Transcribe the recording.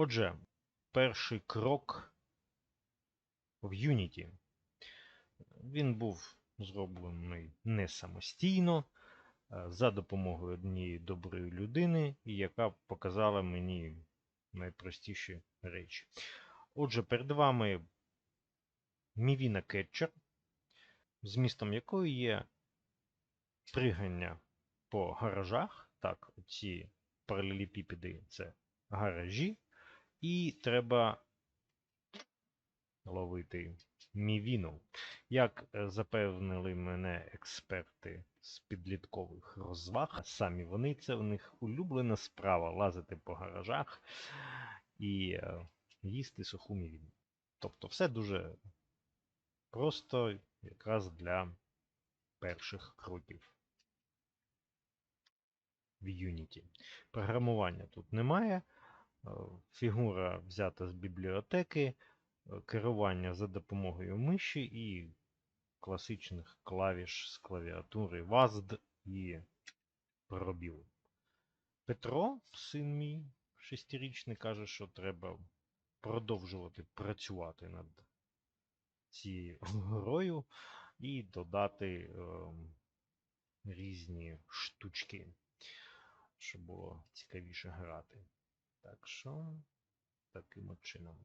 Отже, перший крок в Unity. Він був зроблений не самостійно, за допомогою однієї доброї людини, яка показала мені найпростіші речі. Отже, перед вами Мівіна Кетчер, змістом якої є пригання по гаражах. Так, ці паралелепіпеди це гаражі, і треба ловити мівіну. Як е, запевнили мене експерти з підліткових розваг, самі вони це у них улюблена справа лазити по гаражах і е, їсти суху мівіну. Тобто все дуже просто якраз для перших кроків в Unity. Програмування тут немає. Е, Фігура взята з бібліотеки, е, керування за допомогою миші і класичних клавіш з клавіатури WASD і пробіл. Петро, син мій шестирічний, каже, що треба продовжувати працювати над цією грою і додати ем, різні штучки, щоб було цікавіше грати. Так що, таким от чином.